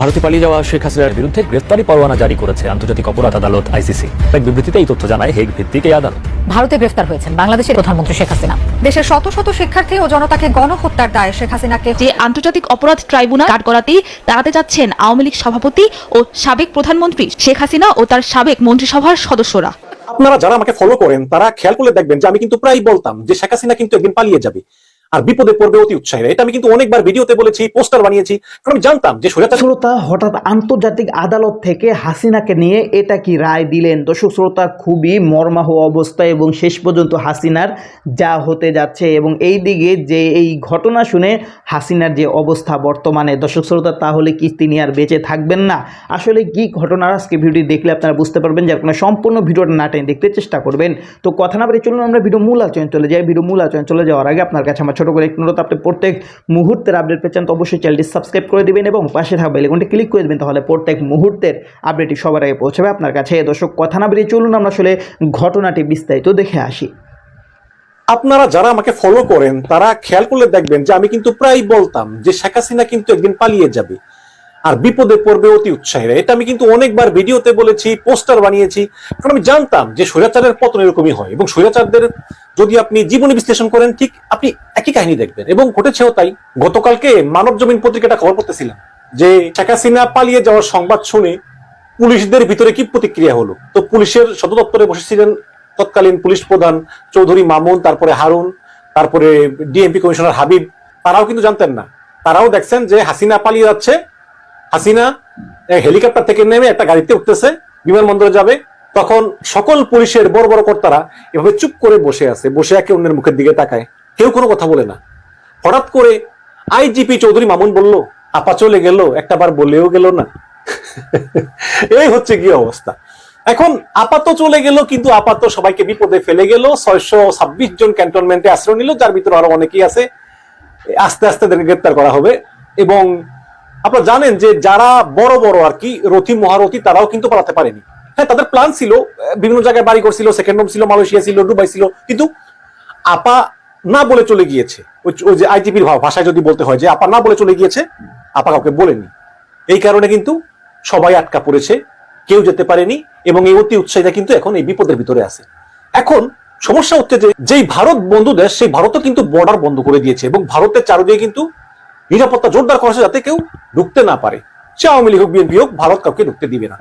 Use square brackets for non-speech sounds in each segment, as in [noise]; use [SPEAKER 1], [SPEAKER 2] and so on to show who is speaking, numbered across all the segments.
[SPEAKER 1] ভারতে পালিয়ে যাওয়া শেখ হাসিনার বিরুদ্ধে গ্রেফতারি পরোয়ানা জারি করেছে আন্তর্জাতিক অপরাধ আদালত আইসিসি। এক বিবৃতিতে এই তথ্য জানায় হেগ ভিত্তিক এই আদালত।
[SPEAKER 2] ভারতে গ্রেফতার হয়েছেন বাংলাদেশের প্রধানমন্ত্রী শেখ হাসিনা। দেশের শত শত শিক্ষার্থী ও জনতাকে গণহত্যার দায়ে শেখ হাসিনাকে
[SPEAKER 3] যে আন্তর্জাতিক অপরাধ ট্রাইব্যুনাল কাঠগড়াতেই দাঁড়াতে যাচ্ছেন আওয়ামী লীগ সভাপতি ও সাবেক প্রধানমন্ত্রী শেখ হাসিনা ও তার সাবেক মন্ত্রিসভার সদস্যরা।
[SPEAKER 4] আপনারা যারা আমাকে ফলো করেন তারা খেয়াল করে দেখবেন যে আমি কিন্তু প্রায় বলতাম যে শেখ হাসিনা কিন্তু একদিন পালিয়ে যাবে। আর বিপদে পড়বে অতি উৎসাহী এটা আমি কিন্তু অনেকবার ভিডিওতে বলেছি, পোস্টার বানিয়েছি, কারণ আমি জানতাম যে স্বৈরাচার
[SPEAKER 5] শ্রোতা হঠাৎ আন্তর্জাতিক আদালত থেকে হাসিনাকে নিয়ে এটা কি রায় দিলেন? দর্শক শ্রোতা খুবই মর্মাহ অবস্থা এবং শেষ পর্যন্ত হাসিনার যা হতে যাচ্ছে এবং এই দিকে যে এই ঘটনা শুনে হাসিনার যে অবস্থা বর্তমানে। দর্শক শ্রোতা, তাহলে কি তিনি আর বেঁচে থাকবেন না? আসলে কি ঘটনা আজকে ভিডিও দেখলে আপনারা বুঝতে পারবেন যার কারণে সম্পূর্ণ ভিডিওটা না টেনে দেখতে চেষ্টা করবেন। তো কথা না বলে চলুন, আমরা ভিডিও মূল আলোচনা চলে যাই। ভিডিও মূল আলোচনা চলে যাওয়ার আগে আপনার কাছে আমার ছোট করে একটু আপনি প্রত্যেক মুহূর্তের আপডেট পেয়েছেন তো অবশ্যই চ্যানেলটি সাবস্ক্রাইব করে দেবেন এবং পাশে থাকা বেলেকনটি ক্লিক করে দেবেন, তাহলে প্রত্যেক মুহূর্তের আপডেটটি সবার আগে পৌঁছাবে আপনার কাছে। দর্শক, কথা না বেরিয়ে চলুন আমরা আসলে ঘটনাটি বিস্তারিত দেখে আসি।
[SPEAKER 4] আপনারা যারা আমাকে ফলো করেন, তারা খেয়াল করলে দেখবেন যে আমি কিন্তু প্রায় বলতাম যে শেখ হাসিনা কিন্তু একদিন পালিয়ে যাবে। আর বিপদে পড়বে অতি উৎসাহীরা। এটা আমি কিন্তু অনেকবার ভিডিওতে বলেছি, পোস্টার বানিয়েছি, কারণ আমি জানতাম যে স্বৈরাচারের পতন এরকমই হয় এবং স্বৈরাচারদের যদি আপনি জীবনী বিশ্লেষণ করেন, ঠিক আপনি একই কাহিনী দেখবেন এবং ঘটেছেও তাই। গতকালকে মানব জমিন পত্রিকাটা খবর পড়তেছিলাম যে শেখ হাসিনা পালিয়ে যাওয়ার সংবাদ শুনে পুলিশদের ভিতরে কি প্রতিক্রিয়া হলো? তো পুলিশের সদর দপ্তরে বসেছিলেন তৎকালীন পুলিশ প্রধান চৌধুরী মামুন, তারপরে হারুন, তারপরে ডিএমপি কমিশনার হাবিব। তারাও কিন্তু জানতেন না। তারাও দেখছেন যে হাসিনা পালিয়ে যাচ্ছে হাসিনা হেলিকপ্টার থেকে নেমে একটা গাড়িতে উঠতেছে, বিমানবন্দরে যাবে। তখন সকল পুলিশের বড় বড় কর্তারা এভাবে চুপ করে বসে আছে, বসে একে অন্যের মুখের দিকে তাকায়। কেউ কোনো কথা বলে না। হঠাৎ করে আইজিপি চৌধুরী মামুন বলল, আপা চলে গেল, একটা বার বলেও গেল না। [laughs] এই হচ্ছে কি অবস্থা। এখন আপাত চলে গেল, কিন্তু আপাত সবাইকে বিপদে ফেলে গেল। ছয়শো ছাব্বিশ জন ক্যান্টনমেন্টে আশ্রয় নিল, যার ভিতরে আরও অনেকেই আছে। আস্তে আস্তে তাদেরকে গ্রেপ্তার করা হবে এবং আপনারা জানেন যে যারা বড় বড় আর কি রথি, মহারথী, তারাও কিন্তু পালাতে পারেনি। হ্যাঁ তাদের প্ল্যান ছিল, বিভিন্ন জায়গায় বাড়ি করছিল সেকেন্ড হোম ছিল, মালয়েশিয়া ছিল, দুবাই ছিল, কিন্তু আপা না বলে চলে গিয়েছে। ওই- যে আইটিপির ভাষায় যদি বলতে হয় যে আপা না বলে চলে গিয়েছে, আপা কাউকে বলেনি। এই কারণে কিন্তু সবাই আটকা পড়েছে, কেউ যেতে পারেনি, এবং এই অতি উৎসাহীরা কিন্তু এখন এই বিপদের ভিতরে আছে। এখন সমস্যা হচ্ছে যে, যেই ভারত বন্ধু দেশ, সেই ভারতও কিন্তু বর্ডার বন্ধ করে দিয়েছে, এবং ভারতের চারদিকে কিন্তু নিরাপত্তা জোরদার করেছে যাতে কেউ ঢুকতে না পারে। সে আওয়ামী লীগ হোক, বিএনপি হোক, ভারত কাউকে ঢুকতে দিবে না।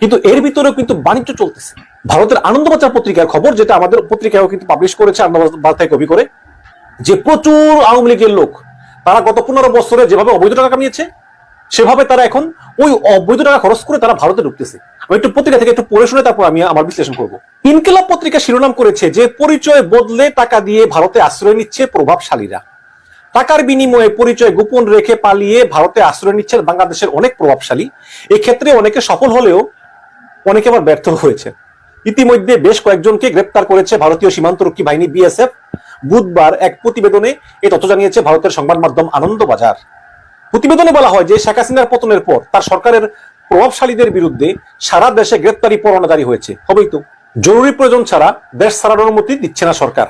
[SPEAKER 4] কিন্তু এর ভিতরেও কিন্তু বাণিজ্য চলতেছে। ভারতের আনন্দবাজার পত্রিকার খবর, যেটা আমাদের পত্রিকাও কিন্তু পাবলিশ করেছে আনন্দবাজার থেকে করে, যে প্রচুর আওয়ামী লীগের লোক, তারা গত পনেরো বছরে যেভাবে অবৈধ টাকা কামিয়েছে, সেভাবে তারা এখন ওই অবৈধ টাকা খরচ করে তারা ভারতে ঢুকতেছে। আমি একটু পত্রিকা থেকে একটু পড়ে শুনে তারপর আমি আমার বিশ্লেষণ করব। ইনকেলাব পত্রিকা শিরোনাম করেছে যে, পরিচয় বদলে টাকা দিয়ে ভারতে আশ্রয় নিচ্ছে প্রভাবশালীরা। টাকার বিনিময়ে পরিচয় গোপন রেখে পালিয়ে ভারতে আশ্রয় নিচ্ছেন বাংলাদেশের অনেক প্রভাবশালী। এক্ষেত্রে অনেকে সফল হলেও অনেকে আবার ব্যর্থ হয়েছে। ইতিমধ্যে বেশ কয়েকজনকে গ্রেপ্তার করেছে ভারতীয় সীমান্তরক্ষী বাহিনী বিএসএফ। বুধবার এক প্রতিবেদনে এই তথ্য জানিয়েছে ভারতের সংবাদ মাধ্যম আনন্দবাজার। প্রতিবেদনে বলা হয় যে, শেখ হাসিনার পতনের পর তার সরকারের প্রভাবশালীদের বিরুদ্ধে সারা দেশে গ্রেপ্তারি পরোয়ানা জারি হয়েছে। হবেই তো। জরুরি প্রয়োজন ছাড়া দেশ ছাড়ার অনুমতি দিচ্ছে না সরকার।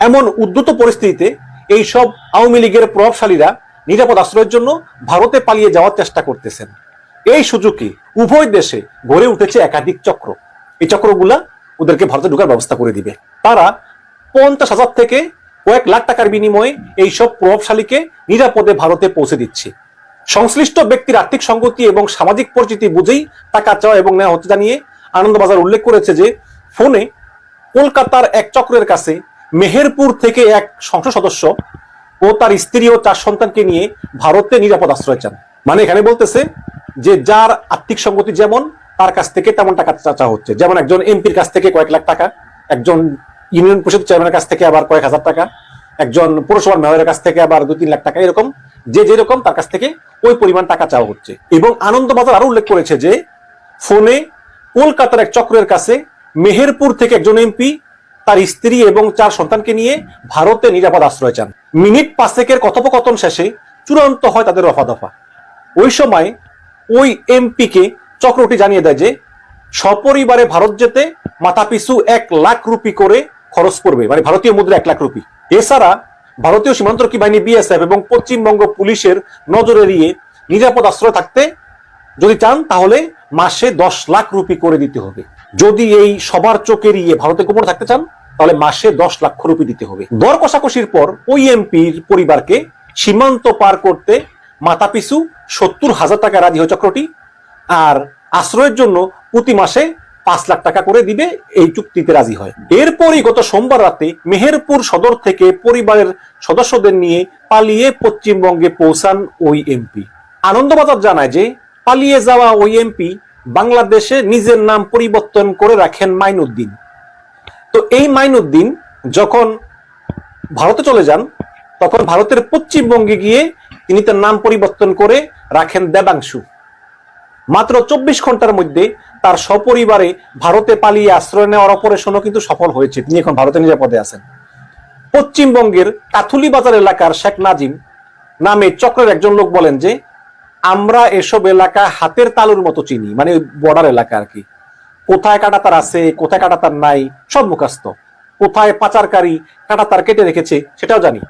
[SPEAKER 4] এমন উদ্যত পরিস্থিতিতে এই সব আওয়ামী লীগের প্রভাবশালীরা নিরাপদ আশ্রয়ের জন্য ভারতে পালিয়ে যাওয়ার চেষ্টা করতেছেন। এই সুযোগে উভয় দেশে গড়ে উঠেছে একাধিক চক্র। এই চক্রগুলা ওদেরকে ভারতে ঢোকার ব্যবস্থা করে দিবে। তারা পঞ্চাশ হাজার থেকে কয়েক লাখ টাকার বিনিময়ে এই সব প্রভাবশালীকে নিরাপদে ভারতে পৌঁছে দিচ্ছে। সংশ্লিষ্ট ব্যক্তির আর্থিক সংগতি এবং সামাজিক পরিচিতি বুঝেই টাকা চাওয়া এবং নেওয়া হতে জানিয়ে আনন্দবাজার উল্লেখ করেছে যে ফোনে কলকাতার এক চক্রের কাছে মেহেরপুর থেকে এক সংসদ সদস্য ও তার স্ত্রী ও চার সন্তানকে নিয়ে ভারতে নিরাপদ আশ্রয় চান। মানে এখানে বলতেছে যে যার আর্থিক সঙ্গতি যেমন তার কাছ থেকে তেমন টাকা চাচা হচ্ছে। যেমন একজন এমপির কাছ থেকে কয়েক লাখ টাকা, একজন ইউনিয়ন পরিষদ চেয়ারম্যানের কাছ থেকে আবার কয়েক হাজার টাকা, একজন পৌরসভার মেয়রের কাছ থেকে আবার দুই তিন লাখ টাকা, এরকম যে যেরকম তার কাছ থেকে ওই পরিমাণ টাকা চাওয়া হচ্ছে। এবং আনন্দবাজার আরও উল্লেখ করেছে যে ফোনে কলকাতার এক চক্রের কাছে মেহেরপুর থেকে একজন এমপি তার স্ত্রী এবং চার সন্তানকে নিয়ে ভারতে নিরাপদ আশ্রয় চান। মিনিট পাঁচেকের কথোপকথন শেষে চূড়ান্ত হয় তাদের রফা দফা ওই সময় ওই এমপিকে চক্রটি জানিয়ে দেয় যে, সপরিবারে ভারত যেতে মাথাপিছু এক লাখ রুপি করে খরচ করবে মানে ভারতীয় মুদ্রা এক লাখ রুপি। এছাড়া ভারতীয় সীমান্তরক্ষী বাহিনী বিএসএফ এবং পশ্চিমবঙ্গ পুলিশের নজর এড়িয়ে নিরাপদ আশ্রয় থাকতে যদি চান, তাহলে মাসে দশ লাখ রুপি করে দিতে হবে। যদি এই সবার চোখের ইয়ে ভারতে গোপন থাকতে চান, তাহলে মাসে দশ লক্ষ রুপি দিতে হবে। দর কষাকষির পর ওই এমপির পরিবারকে সীমান্ত পার করতে মাথাপিছু সত্তর হাজার টাকা রাজি হয় চক্রটি, আর আশ্রয়ের জন্য প্রতি মাসে পাঁচ লাখ টাকা করে দিবে এই চুক্তিতে রাজি হয়। এরপরই গত সোমবার রাতে মেহেরপুর সদর থেকে পরিবারের সদস্যদের নিয়ে পালিয়ে পশ্চিমবঙ্গে পৌঁছান ওই এমপি। আনন্দবাজার জানায় যে পালিয়ে যাওয়া ওই এমপি বাংলাদেশে নিজের নাম পরিবর্তন করে রাখেন মাইনুদ্দিন তো এই মাইনুদ্দিন যখন ভারতে চলে যান, তখন ভারতের পশ্চিমবঙ্গে গিয়ে তিনি তার নাম পরিবর্তন করে রাখেন দেবাংশু। মাত্র চব্বিশ ঘণ্টার মধ্যে তার সপরিবারে ভারতে পালিয়ে আশ্রয় নেওয়ার অপারেশনও কিন্তু সফল হয়েছে। তিনি এখন ভারতে নিরাপদে আছেন। পশ্চিমবঙ্গের কাথুলি বাজার এলাকার শেখ নাজিম নামে চক্রের একজন লোক বলেন যে আমরা এসব এলাকা হাতের তালুর মতো চিনি মানে বর্ডার এলাকা আর কি। কোথায় কাটাতার আছে, কোথায় কাটাতার নাই, সব মুখাস্ত কোথায় পাচারকারী কাটাতার কেটে রেখেছে, সেটাও জানি।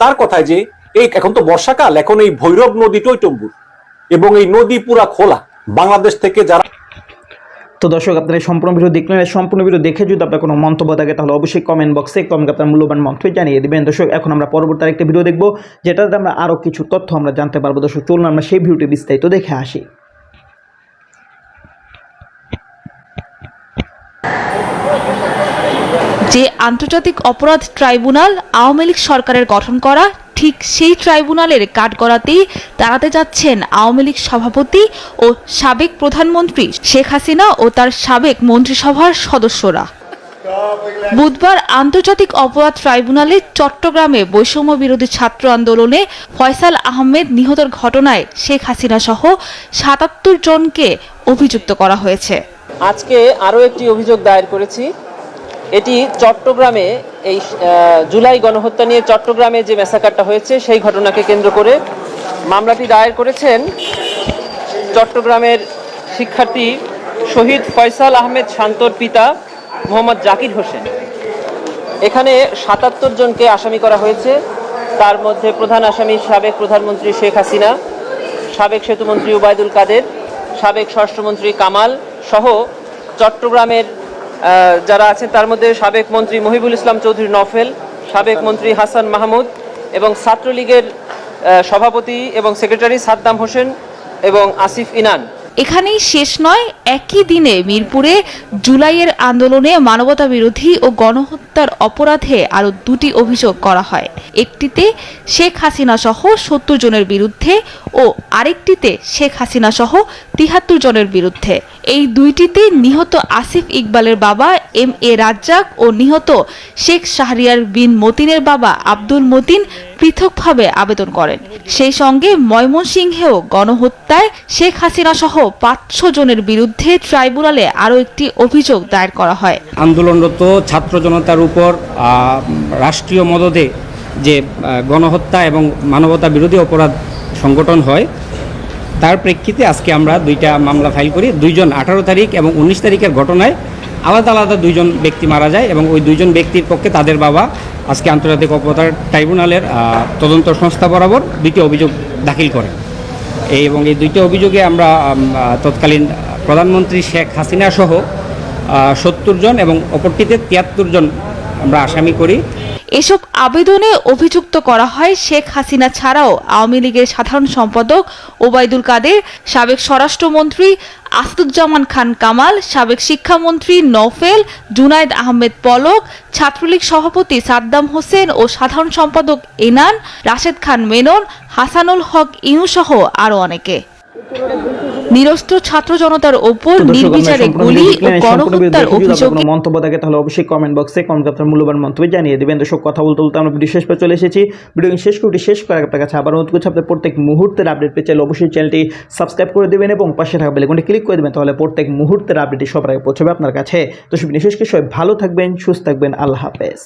[SPEAKER 4] তার কথায় যে, এই এখন তো বর্ষাকাল, এখন এই ভৈরব নদী টৈটম্বুর এবং এই নদী পুরা খোলা। বাংলাদেশ থেকে যারা
[SPEAKER 5] তো দর্শক, আপনারা সম্পূর্ণ ভিডিও দেখলেন। সম্পূর্ণ ভিডিও দেখে যদি আপনার কোনো মন্তব্য থাকে, তাহলে অবশ্যই কমেন্ট বক্সে কমেন্ট আপনার মূল্যবান মন্তব্য জানিয়ে দেবেন। দর্শক, এখন আমরা পরবর্তী আরেকটা ভিডিও দেখব, যেটাতে আমরা আরও কিছু তথ্য আমরা জানতে পারব। দর্শক, চলুন আমরা সেই ভিডিওটি বিস্তারিত দেখে আসি।
[SPEAKER 3] যে আন্তর্জাতিক অপরাধ ট্রাইব্যুনাল আওয়ামী লীগ সরকারের গঠন করা ঠিক সেই ট্রাইব্যুনালের কাঠগড়াতেই দাঁড়াতে যাচ্ছেন আওয়ামী লীগ সভাপতি ও সাবেক প্রধানমন্ত্রী শেখ হাসিনা ও তার সাবেক মন্ত্রিসভার সদস্যরা। বুধবার আন্তর্জাতিক অপরাধ ট্রাইব্যুনালে চট্টগ্রামে বৈষম্য বিরোধী ছাত্র আন্দোলনে ফয়সাল আহমেদ নিহতের ঘটনায় শেখ হাসিনা সহ সাতাত্তর জনকে অভিযুক্ত করা হয়েছে।
[SPEAKER 6] আজকে আরও একটি অভিযোগ দায়ের করেছি। এটি চট্টগ্রামে এই জুলাই গণহত্যা নিয়ে চট্টগ্রামে যে মেসাকারটা হয়েছে, সেই ঘটনাকে কেন্দ্র করে মামলাটি দায়ের করেছেন চট্টগ্রামের শিক্ষার্থী শহীদ ফয়সাল আহমেদ শান্তর পিতা মোহাম্মদ জাকির হোসেন। এখানে সাতাত্তর জনকে আসামি করা হয়েছে। তার মধ্যে প্রধান আসামি সাবেক প্রধানমন্ত্রী শেখ হাসিনা, সাবেক সেতুমন্ত্রী ওবায়দুল কাদের, সাবেক স্বরাষ্ট্রমন্ত্রী কামাল সহ চট্টগ্রামের যারা আছেন, তার মধ্যে সাবেক মন্ত্রী মহিবুল ইসলাম চৌধুরী নফেল, সাবেক মন্ত্রী হাসান মাহমুদ এবং ছাত্রলীগের সভাপতি এবং সেক্রেটারি সাদ্দাম হোসেন এবং আসিফ ইনান।
[SPEAKER 3] এখানেই শেষ নয়, একই দিনে মিরপুরে জুলাইয়ের আন্দোলনে মানবতা বিরোধী ও গণহত্যার অপরাধে আরও দুটি অভিযোগ করা হয়। একটিতে শেখ হাসিনা সহ সত্তর জনের বিরুদ্ধে ও আরেকটিতে শেখ হাসিনা সহ তিহাত্তর জনের বিরুদ্ধে। এই দুইটিতে নিহত আসিফ ইকবালের বাবা এম এ রাজ্জাক ও নিহত শেখ শাহরিয়ার বিন মতিনের বাবা আব্দুল মতিন পৃথকভাবে আবেদন করেন। সেই সঙ্গে ময়মনসিংহেও গণহত্যায় শেখ হাসিনা সহ পাঁচশো জনের বিরুদ্ধে ট্রাইব্যুনালে আরও একটি অভিযোগ দায়ের করা হয়।
[SPEAKER 7] আন্দোলনরত ছাত্র জনতার উপর রাষ্ট্রীয় মদদে যে গণহত্যা এবং মানবতা বিরোধী অপরাধ সংগঠন হয়, তার প্রেক্ষিতে আজকে আমরা দুইটা মামলা ফাইল করি। দুইজন আঠারো তারিখ এবং উনিশ তারিখের ঘটনায় আলাদা আলাদা দুইজন ব্যক্তি মারা যায় এবং ওই দুইজন ব্যক্তির পক্ষে তাদের বাবা আজকে আন্তর্জাতিক অপরাধ ট্রাইব্যুনালের তদন্ত সংস্থা বরাবর দুইটি অভিযোগ দাখিল করেন। এই এবং এই দুইটি অভিযোগে আমরা তৎকালীন প্রধানমন্ত্রী শেখ হাসিনা সহ সত্তর জন এবং অপরটিতে তিয়াত্তর জন আমরা আসামি করি।
[SPEAKER 3] এসব আবেদনে অভিযুক্ত করা হয় শেখ হাসিনা ছাড়াও আওয়ামী লীগের সাধারণ সম্পাদক ওবায়দুল কাদের, সাবেক স্বরাষ্ট্রমন্ত্রী আসাদুজ্জামান খান কামাল, সাবেক শিক্ষামন্ত্রী নফেল জুনায়দ আহমেদ পলক, ছাত্রলীগ সভাপতি সাদ্দাম হোসেন ও সাধারণ সম্পাদক এনান, রাশেদ খান মেনন, হাসানুল হক ইনু সহ আরও অনেকে। নিরস্ত্র ছাত্র জনতার ওপর নির্বিচারে গুলি ও গণহত্যার অভিযোগ
[SPEAKER 5] মন্তব্য থাকে তাহলে অবশ্যই কমেন্ট বক্সে কমেন্ট আপনার মূল্যবান মন্তব্য জানিয়ে দেবেন। দর্শক কথা বলতে বলতে আমরা ভিডিও শেষ পর চলে এসেছি। ভিডিও শেষ করতে শেষ করে আপনার কাছে আবার অনুরোধ করছি আপনার প্রত্যেক মুহূর্তের আপডেট পেয়ে চাইলে অবশ্যই চ্যানেলটি সাবস্ক্রাইব করে দেবেন এবং পাশে থাকা বেলেকনটি ক্লিক করে দেবেন তাহলে প্রত্যেক মুহূর্তের আপডেটটি সবার আগে পৌঁছবে আপনার কাছে। তো সব বিশেষ কিছু সবাই ভালো থাকবেন সুস্থ থাকবেন আল্লাহ হাফেজ।